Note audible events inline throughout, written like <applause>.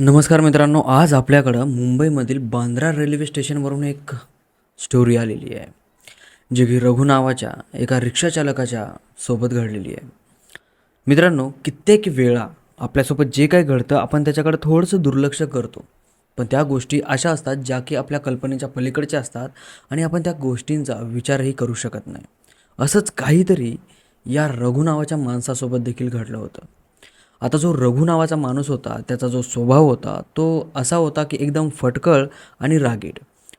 नमस्कार मित्रांनो आज आपल्याकडं मुंबईमधील बांद्रा रेल्वे स्टेशनवरून एक स्टोरी आलेली आहे जी की रघु नावाच्या एका रिक्षाचालकाच्या सोबत घडलेली आहे. मित्रांनो कित्येक वेळा आपल्यासोबत जे काही घडतं आपण त्याच्याकडे थोडंसं दुर्लक्ष करतो. पण त्या गोष्टी अशा असतात ज्या की आपल्या कल्पनेच्या पलीकडच्या असतात आणि आपण त्या गोष्टींचा विचारही करू शकत नाही. असंच काहीतरी या रघु नावाच्या माणसासोबत देखील घडलं होतं. आता जो रघु नावाचा माणूस होता त्याचा जो स्वभाव होता तो असा होता की एकदम फटकळ आणि रागीट.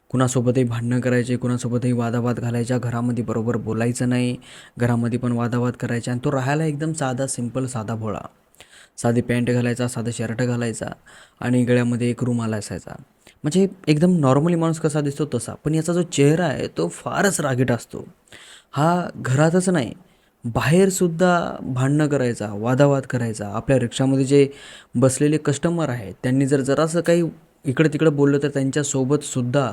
कुणासोबतही भांडणं करायचे कुणासोबतही वादावाद घालायच्या घरामध्ये बरोबर बोलायचं नाही घरामध्ये पण वादावाद करायचा आणि तो राहायला एकदम साधा सिंपल साधा भोळा. साधी पॅन्ट घालायचा साधं शर्ट घालायचा आणि गळ्यामध्ये एक रुमाल असायचा. म्हणजे एकदम नॉर्मली माणूस कसा दिसतो तसा पण याचा जो चेहरा आहे तो फारच रागीट असतो. हा घरातच नाही बाहेरसुद्धा भांडणं करायचा वादावाद करायचा आपल्या रिक्षामध्ये जे बसलेले कस्टमर आहेत त्यांनी जर जरासं काही इकडं तिकडं बोललं तर त्यांच्यासोबतसुद्धा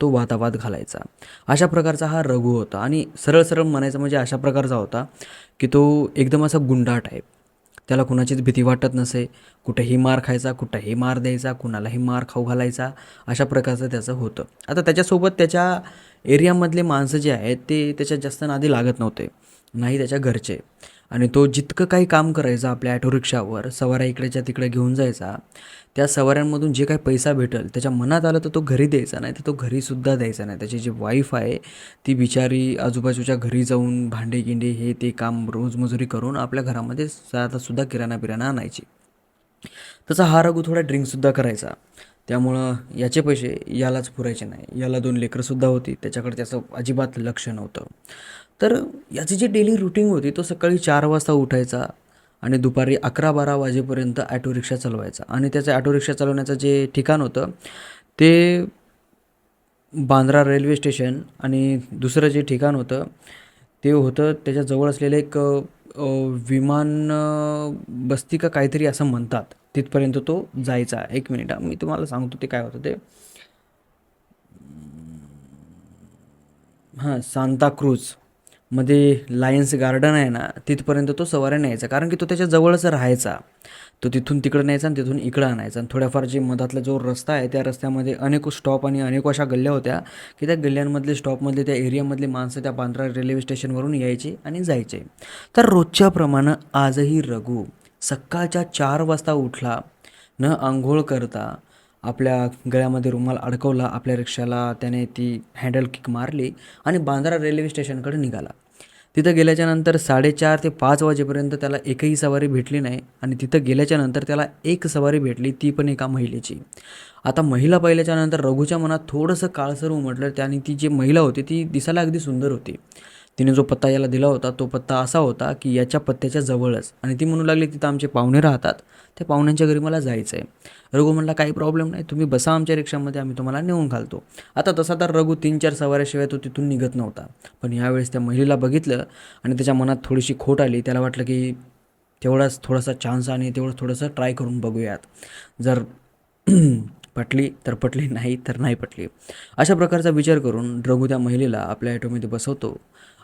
तो वादावाद घालायचा. अशा प्रकारचा हा रघु होता आणि सरळ सरळ म्हणायचं म्हणजे अशा प्रकारचा होता की तो एकदम असा गुंडा टाईप त्याला कुणाचीच भीती वाटत नसे. कुठेही मार खायचा कुठेही मार द्यायचा कुणालाही मार खाऊ घालायचा अशा प्रकारचं त्याचं होतं. आता त्याच्यासोबत त्याच्या एरियामधले माणसं जे आहेत ते त्याच्या जास्त नादी लागत नव्हते. नाही त्याच्या घरचे. आणि तो जितकं काही काम करायचा आपल्या ॲटो रिक्षावर सवाऱ्या इकडेच्या तिकडे घेऊन जायचा त्या सवाऱ्यांमधून जे काही पैसा भेटेल त्याच्या मनात आलं तर तो घरी द्यायचा नाही तर तो घरीसुद्धा द्यायचा नाही. त्याची जी वाईफ आहे ती बिचारी आजूबाजूच्या घरी जाऊन भांडे गिंडे हे ते काम रोजमजुरी करून आपल्या घरामध्ये सुद्धा किराणा बिराणा आणायची. तसा हा रघु थोडा ड्रिंकसुद्धा करायचा. त्यामुळं याचे पैसे यालाच पुरायचे नाही. याला दोन लेकरंसुद्धा होती. त्याच्याकडे त्याचं अजिबात लक्ष नव्हतं. तर याची जी डेली रुटीन होती तो सकाळी चार वाजता उठायचा आणि दुपारी अकरा बारा वाजेपर्यंत ॲटो रिक्षा चालवायचा. आणि त्याचं ॲटो रिक्षा चालवण्याचं जे ठिकाण होतं ते बांद्रा रेल्वे स्टेशन आणि दुसरं जे ठिकाण होतं ते होतं त्याच्याजवळ असलेलं एक विमान बस्ती का काहीतरी असं म्हणतात. तिथपर्यंत तो जायचा. एक मिनिट हा, मी तुम्हाला सांगतो ते काय होतं ते. हां सांताक्रूज. मध्ये लायन्स गार्डन आहे ना तिथपर्यंत तो सवाऱ्या न्यायचा. कारण की तो त्याच्या जवळच राहायचा. तो तिथून तिकडं न्यायचा आणि तिथून इकडं आणायचा. आणि थोड्याफार जे मधातला जो रस्ता आहे त्या रस्त्यामध्ये अनेक स्टॉप आणि अनेक अशा गल्ल्या होत्या की त्या गल्ल्यांमधले स्टॉपमधले त्या एरियामधले माणसं त्या बांद्रा रेल्वे स्टेशनवरून यायचे आणि जायचे. तर रोजच्याप्रमाणे आजही रघु. सकाळच्या चार वाजता उठला न आंघोळ करता आपल्या गळ्यामध्ये रुमाल अडकवला आपल्या रिक्षाला त्याने ती हँडल किक मारली आणि बांद्रा रेल्वे स्टेशनकडे निघाला. तिथं गेल्याच्यानंतर साडेचार ते पाच वाजेपर्यंत त्याला एकही सवारी भेटली नाही आणि तिथं गेल्याच्यानंतर त्याला एक सवारी भेटली ती पण एका महिलेची. आता महिला पाहिल्याच्या नंतर रघुच्या मनात थोडंसं काळसर उमटलं त्याने ती जी महिला होती ती दिसायला अगदी सुंदर होती. तिने जो पत्ता याला दिला होता तो पत्ता असा होता की याच्या पत्त्याच्या जवळच आणि ती म्हणू लागली तिथं आमचे पाहुणे राहतात. त्या पाहुण्यांच्या घरी मला जायचं आहे रघु म्हणला काही प्रॉब्लेम नाही तुम्ही बसा आमच्या रिक्षामध्ये आम्ही तुम्हाला नेऊन घालतो. आता तसा तर रघु तीन चार सवाऱ्याशिवाय तो तिथून निघत नव्हता. पण यावेळेस त्या महिलेला बघितलं आणि त्याच्या मनात थोडीशी खोट आली. त्याला वाटलं की तेवढाच थोडासा चान्स आणि तेवढं थोडंसं ट्राय करून बघूयात. जर <clears throat> पटली तर पटली नाही तर नाही पटली. अशा प्रकारचा विचार करून रघु त्या महिलेला आपल्या ॲटोमध्ये बसवतो.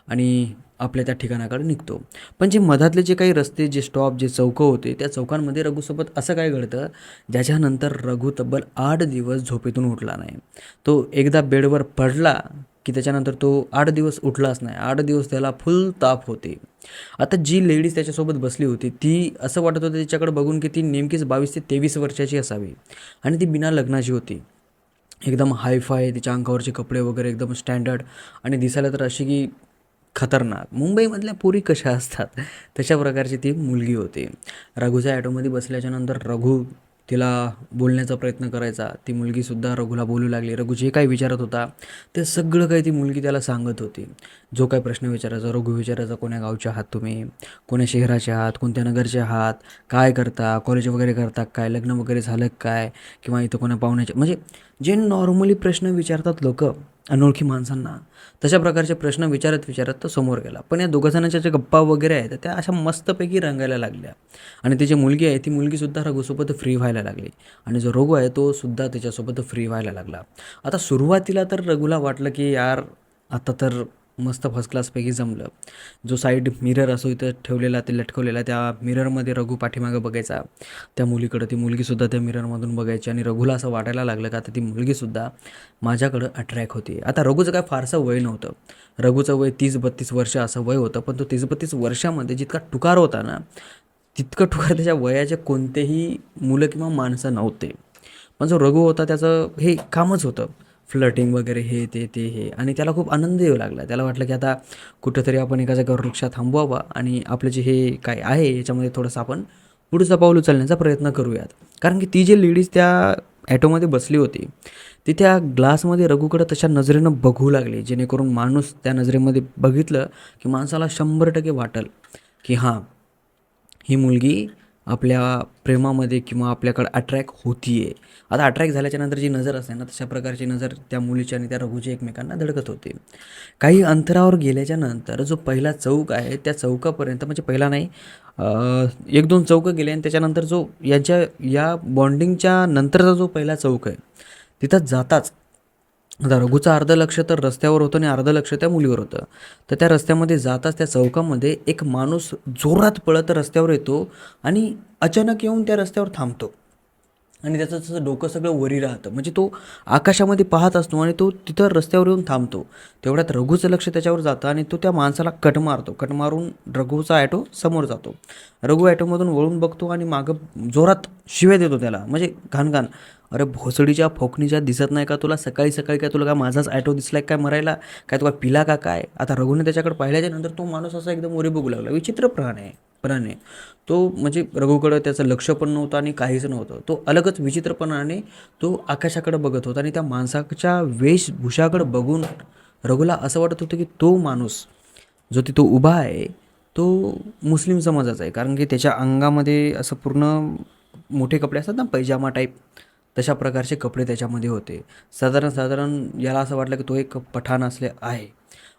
आणि आपल्या त्या ठिकाणाकडे निघतो. पण जे मधातले जे काही रस्ते जे स्टॉप जे चौकं होते त्या चौकांमध्ये रघुसोबत असं काय घडतं? ज्याच्यानंतर रघु तब्बल आठ दिवस झोपेतून उठला नाही. तो एकदा बेडवर पडला की त्याच्यानंतर तो आठ दिवस उठलाच नाही. आठ दिवस त्याला फुल ताप होते. आता जी लेडीज त्याच्यासोबत बसली होती ती असं वाटत होतं तिच्याकडे बघून की ती नेमकीच बावीस ते तेवीस वर्षाची असावी. आणि ती बिना लग्नाची होती. एकदम हायफाय तिच्या अंगावरचे कपडे वगैरे एकदम स्टँडर्ड आणि दिसायला तर अशी की खतरनाक. मुंबईमधल्या पुरी कशा असतात? तशा प्रकारची ती मुलगी होती. रघुच्या ॲटोमध्ये बसल्याच्यानंतर रघु तिला बोलण्याचा प्रयत्न करायचा. ती मुलगीसुद्धा रघुला बोलू लागली. रघु जे काही विचारत होता ते सगळं काही ती मुलगी त्याला सांगत होती. जो काही प्रश्न विचारायचा रघु विचारायचा कोण्या गावच्या आहात तुम्ही? कोण्या शहराचे आहात? कोणत्या नगरचे आहात? काय करता? कॉलेज वगैरे करता काय? लग्न वगैरे झालं काय? किंवा इथं कोण्या पाहुण्याचे? म्हणजे जे नॉर्मली प्रश्न विचारतात लोकं अनोळखी माणसांना तशा प्रकारचे प्रश्न विचारत विचारत तो समोर गेला. पण या दोघं ज्या गप्पा वगैरे आहेत त्या अशा मस्तपैकी रंगायला लागल्या. आणि त्याची मुलगी आहे ती मुलगीसुद्धा रघुसोबत फ्री व्हायला लागली. आणि जो रघु आहे तो सुद्धा त्याच्यासोबत फ्री व्हायला लागला. आता सुरुवातीला तर रघुला वाटलं की यार आता तर मस्त फर्स्ट क्लासपैकी जमलं. जो साईड मिरर असो इथं ठेवलेला ते लटकवलेला त्या मिररमध्ये रघु पाठीमागं बघायचा. त्या मुलीकडं ती मुलगीसुद्धा त्या मिररमधून बघायची आणि रघुला असं वाटायला लागलं का आता ती मुलगीसुद्धा माझ्याकडं अट्रॅक्ट होती. आता रघुचं काय फारसं वय नव्हतं. रघुचं वय तीस बत्तीस वर्ष असं वय होतं पण तो तीस बत्तीस वर्षामध्ये जितका टुकार होता ना तितकं टुकार त्याच्या वयाचे कोणतेही मुलं किंवा माणसं नव्हते. पण जो रघु होता त्याचं हे कामच होतं. फ्लटिंग वगैरे हे ते ते हे. आणि त्याला खूप आनंद येऊ लागला. त्याला वाटलं की आता कुठंतरी आपण एका जागेवर रिक्षा थांबवावा आणि आपलं जे हे काय आहे याच्यामध्ये थोडंसं आपण पुढचं पाऊल उचलण्याचा प्रयत्न करूयात. कारण की ती जी लेडीज त्या ॲटोमध्ये बसली होती ती त्या ग्लासमध्ये रघुकडं तशा नजरेनं बघू लागली जेणेकरून माणूस त्या नजरेमध्ये बघितलं की माणसाला शंभर टक्के वाटल की हां ही मुलगी आपल्या प्रेमामध्ये किंवा आपल्याकडं अट्रॅक्ट होती आहे आता अट्रॅक्ट झाल्याच्यानंतर जी नजर असते ना तशा प्रकारची नजर त्या मुलीची आणि त्या रघुची एकमेकांना धडकत होती. काही अंतरावर गेल्याच्यानंतर जो पहिला चौक आहे त्या चौकापर्यंत म्हणजे पहिला नाही एक दोन चौकं गेले आणि त्याच्यानंतर जो यांच्या या बॉन्डिंगच्या नंतरचा जो पहिला चौक आहे तिथं जाताच आता रघूचं अर्ध लक्ष तर रस्त्यावर होतं आणि अर्ध लक्ष त्या मुलीवर होतं. तर त्या रस्त्यामध्ये जाताच त्या चौकामध्ये एक माणूस जोरात पळत रस्त्यावर येतो आणि अचानक येऊन त्या रस्त्यावर थांबतो. आणि त्याचं तसं डोकं सगळं वरी राहतं. म्हणजे तो आकाशामध्ये पाहत असतो आणि तो तिथं रस्त्यावर येऊन थांबतो. तेवढ्यात रघुचं लक्ष त्याच्यावर जातं आणि तो त्या माणसाला कट मारतो. कट मारून रघुचा ॲटो समोर जातो. रघु ॲटोमधून वळून बघतो आणि मागं जोरात शिव्या देतो त्याला. म्हणजे घाण घाण अरे भोसडीच्या फोकणीच्या दिसत नाही का तुला? सकाळी सकाळी काय तुला काय माझाच ॲटो दिसलाय काय मरायला? काय तुला पिला का काय? आता रघुने त्याच्याकडे पाहिल्याच्या नंतर तो माणूस असा एकदम वरी बघू लागला. विचित्र प्राण आहे. प्राणी तो म्हणजे रघुकडं त्याचं लक्ष पण नव्हतं आणि काहीच नव्हतं. तो अलगच विचित्रपणाने तो आकाशाकडे बघत होता आणि त्या माणसाच्या वेशभूषाकडे बघून रघुला असं वाटत होतं की तो माणूस जो तिथं उभा आहे तो मुस्लिम समाजाचा आहे. कारण की त्याच्या अंगामध्ये असं पूर्ण मोठे कपडे असतात ना पैजामा टाईप तशा प्रकारचे कपडे त्याच्यामध्ये होते. साधारण साधारण याला असं वाटलं की तो एक पठाण असले आहे.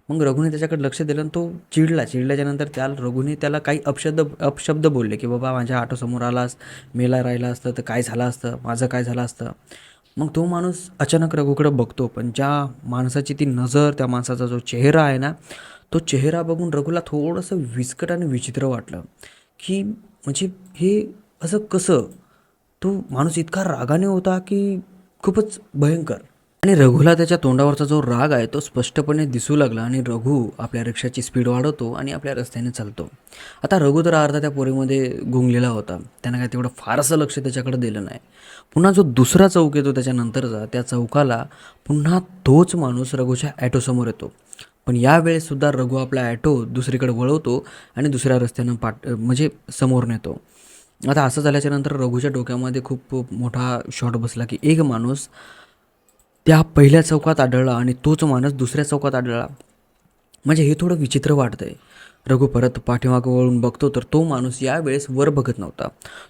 मग रघुने त्याच्याकडे लक्ष दिलं आणि तो चिडला. चिडल्याच्यानंतर त्याला त्या रघुने त्याला काही अपशब्द अपशब्द बोलले की बाबा माझ्या ऑटोसमोर आलास मेला राहिला असतं तर काय झालं असतं? माझं काय झालं असतं? मग तो माणूस अचानक रघुकडं बघतो पण ज्या माणसाची ती नजर त्या माणसाचा जो चेहरा आहे ना तो चेहरा बघून रघुला थोडंसं विस्कट आणि विचित्र वाटलं की म्हणजे हे असं कसं? तो माणूस इतका रागाने होता की खूपच भयंकर. आणि रघुला त्याच्या तोंडावरचा जो राग आहे तो स्पष्टपणे दिसू लागला आणि रघु आपल्या रिक्षाची स्पीड वाढवतो आणि आपल्या रस्त्याने चालतो. आता रघु तर अर्धा त्या पोरीमध्ये गुंगलेला होता. त्यानं काय तेवढं फारसं लक्ष त्याच्याकडे दिलं नाही. पुन्हा जो दुसरा चौक येतो त्याच्यानंतरचा त्या चौकाला पुन्हा तोच माणूस रघुच्या ॲटोसमोर येतो. पण यावेळेससुद्धा रघु आपला ॲटो दुसरीकडे वळवतो आणि दुसऱ्या रस्त्यानं पाठ म्हणजे समोर नेतो. आता असं झाल्याच्यानंतर रघुच्या डोक्यामध्ये खूप मोठा शॉट बसला की एक माणूस त्या पहिल्या चौकात आढळला आणि तोच माणूस दुसऱ्या चौकात आढळला. म्हणजे हे थोडं विचित्र वाटतंय. रघु परत पाठीमागं वळून बघतो तर तो माणूस यावेळेस वर बघत नव्हता.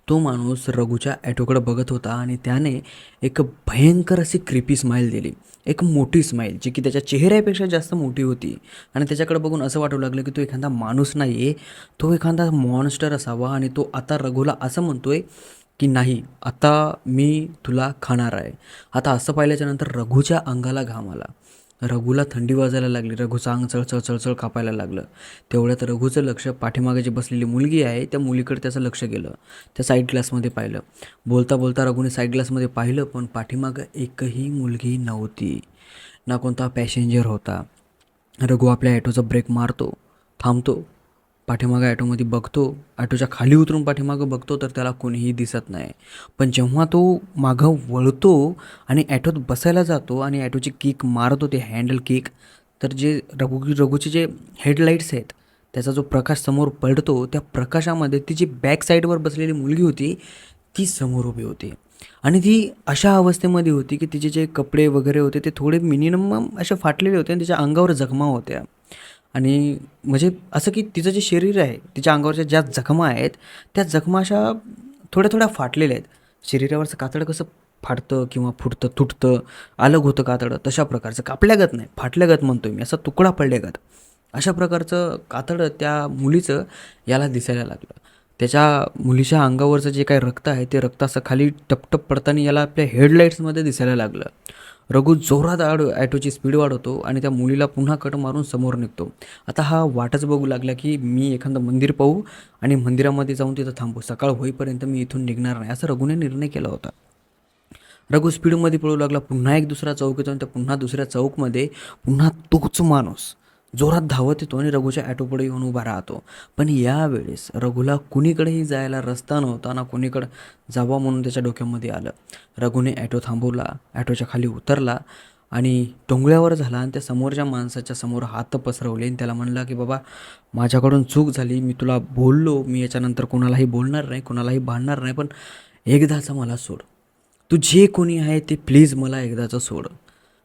तो माणूस रघुच्या ॲटोकडं बघत होता आणि त्याने एक भयंकर अशी क्रिपी स्माईल दिली. एक मोठी स्माईल जी की त्याच्या चेहऱ्यापेक्षा जास्त मोठी होती. आणि त्याच्याकडे बघून असं वाटू लागलं की तो एखादा माणूस नाही आहे तो एखादा मॉन्स्टर असावा आणि तो आता रघुला असं म्हणतो आहे की नाही आता मी तुला खाणार आहे. आता असं पाहिल्याच्यानंतर रघूच्या अंगाला घाम आला. रघूला थंडी वाजायला लागली. रघूचं अंग चळचळ चळचळ कापायला लागलं. तेवढ्यात रघूचं लक्ष पाठीमागे जी बसलेली मुलगी आहे त्या मुलीकडे त्याचं लक्ष गेलं. त्या साईड ग्लासमध्ये पाहिलं. बोलता बोलता रघूने साईड ग्लासमध्ये पाहिलं पण पाठीमागं एकही मुलगी नव्हती. ना कोणता पॅसेंजर होता. रघू आपल्या ॲटोचा ब्रेक मारतो थांबतो पाठीमागं ॲटोमध्ये बघतो ॲटोच्या खाली उतरून पाठीमागं बघतो तर त्याला कोणीही दिसत नाही. पण जेव्हा तो मागं वळतो आणि ॲटोत बसायला जातो आणि ॲटोची किक मारतो ते हँडल किक तर जे रघु रघुचे जे हेडलाईट्स आहेत त्याचा जो प्रकाश समोर पडतो त्या प्रकाशामध्ये ती जी बॅक साईडवर बसलेली मुलगी होती ती समोर उभी होती. आणि ती अशा अवस्थेमध्ये होती की तिचे जे कपडे वगैरे होते ते थोडे मिनिमम असे फाटलेले होते आणि तिच्या अंगावर जखमा होत्या. आणि म्हणजे असं की तिचं जे शरीर आहे तिच्या अंगावरच्या ज्या जखमा आहेत त्या जखमा अशा थोड्या थोड्या फाटलेल्या आहेत. शरीरावरचं कातडं कसं फाटतं किंवा फुटतं तुटतं अलग होतं कातडं तशा प्रकारचं कापल्यागत नाही फाटल्यागत म्हणतो मी असा तुकडा पडल्यागत अशा प्रकारचं कातडं त्या मुलीचं याला दिसायला लागलं. त्याच्या मुलीच्या अंगावरचं जे काही रक्त आहे ते रक्त असं खाली टपटप पडताना याला आपल्या हेडलाईट्समध्ये दिसायला लागलं. रघु जोरात आड ॲटोची स्पीड वाढवतो आणि त्या मुलीला पुन्हा कट मारून समोर निघतो. आता हा वाटच बघू लागला की मी एखादं मंदिर पाहू आणि मंदिरामध्ये जाऊन तिथं थांबू. सकाळ होईपर्यंत मी इथून निघणार नाही. असं रघुने निर्णय केला होता. रघु स्पीडमध्ये पळू लागला. पुन्हा एक दुसरा चौक येतो आणि त्या पुन्हा दुसऱ्या चौकमध्ये पुन्हा तोच माणूस. जोरात धावत येतो आणि रघुच्या ॲटोपुढे येऊन उभा राहतो. पण यावेळेस रघुला कुणीकडेही जायला रस्ता नव्हता ना कुणीकडं जावा म्हणून त्याच्या डोक्यामध्ये आलं. रघुने ॲटो थांबवला ॲटोच्या खाली उतरला आणि टोंगळ्यावर झाला आणि त्या समोरच्या माणसाच्या समोर हात पसरवले आणि त्याला म्हणला की बाबा माझ्याकडून चूक झाली. मी तुला बोललो. मी याच्यानंतर कोणालाही बोलणार नाही कोणालाही भांडणार नाही पण एकदाचं मला सोड. तू जे कोणी आहे ते प्लीज मला एकदाचं सोड.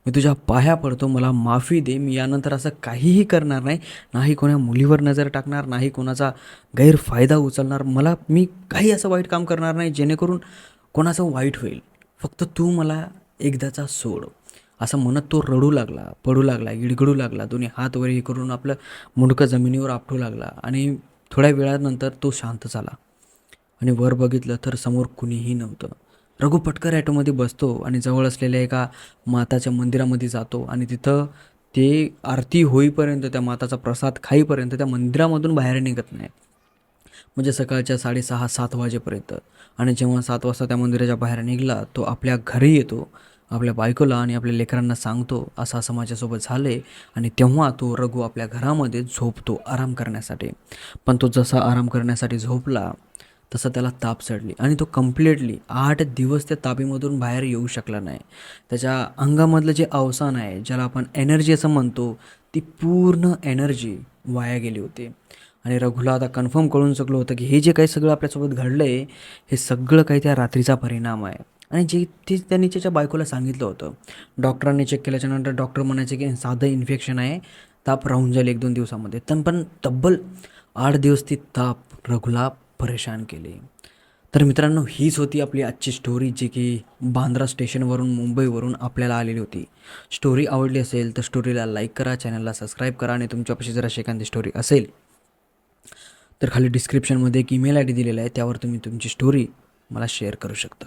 मी तुझ्या पाया पडतो मला माफी दे मी यानंतर असं काहीही करणार नाही नाही कोणा मुलीवर नजर टाकणार नाही कोणाचा गैरफायदा उचलणार मला मी काही असं वाईट काम करणार नाही जेणेकरून कोणाचं वाईट होईल. फक्त तू मला एकदाचा सोड. असं म्हणत तो रडू लागला पडू लागला गिडगडू लागला दोन्ही हात वर हे करून आपलं मुंडकं जमिनीवर आपटू लागला आणि थोड्या वेळानंतर तो शांत झाला. आणि वर बघितलं तर समोर कुणीही नव्हतं. रघु पटकर ॲटोमध्ये बसतो आणि जवळ असलेल्या एका माताच्या मंदिरामध्ये जातो आणि तिथं ते आरती होईपर्यंत त्या माताचा प्रसाद खाईपर्यंत त्या मंदिरामधून बाहेर निघत नाही. म्हणजे सकाळच्या साडेसहा सात वाजेपर्यंत. आणि जेव्हा सात वाजता त्या मंदिराच्या बाहेर निघाला तो आपल्या घरी येतो आपल्या बायकोला आणि आपल्या लेकरांना सांगतो असं असं माझ्यासोबत झालं आहे आणि तेव्हा तो रघु आपल्या घरामध्ये झोपतो आराम करण्यासाठी. पण तो जसा आराम करण्यासाठी झोपला तसं त्याला ताप चढली. आणि तो कम्प्लिटली आठ दिवस त्या तापीमधून बाहेर येऊ शकला नाही. त्याच्या अंगामधलं जे अवसान आहे ज्याला आपण एनर्जी असं म्हणतो ती पूर्ण एनर्जी वाया गेली होती. आणि रघुला आता कन्फर्म कळून शकलो होतं की हे जे काही सगळं आपल्यासोबत घडलं आहे हे सगळं काही त्या रात्रीचा परिणाम आहे. आणि जे ते त्यांनी त्याच्या बायकोला सांगितलं होतं. डॉक्टरांनी चेक केल्याच्यानंतर डॉक्टर म्हणायचे की साधं इन्फेक्शन आहे ताप राहून जाईल एक दोन दिवसामध्ये. पण पण तब्बल आठ दिवस ती ताप रघुला परेशान केले. तर मित्रांनो हीच होती आपली आजची स्टोरी जी की बांद्रा स्टेशनवरून मुंबईवरून आपल्याला आलेली होती. स्टोरी आवडली असेल तर स्टोरीला लाईक करा चॅनलला सबस्क्राईब करा आणि तुमच्यापाशी जर अशी एखादी स्टोरी असेल तर खाली डिस्क्रिप्शनमध्ये एक ईमेल आय डी दिलेला आहे त्यावर तुम्ही तुमची स्टोरी मला शेअर करू शकता.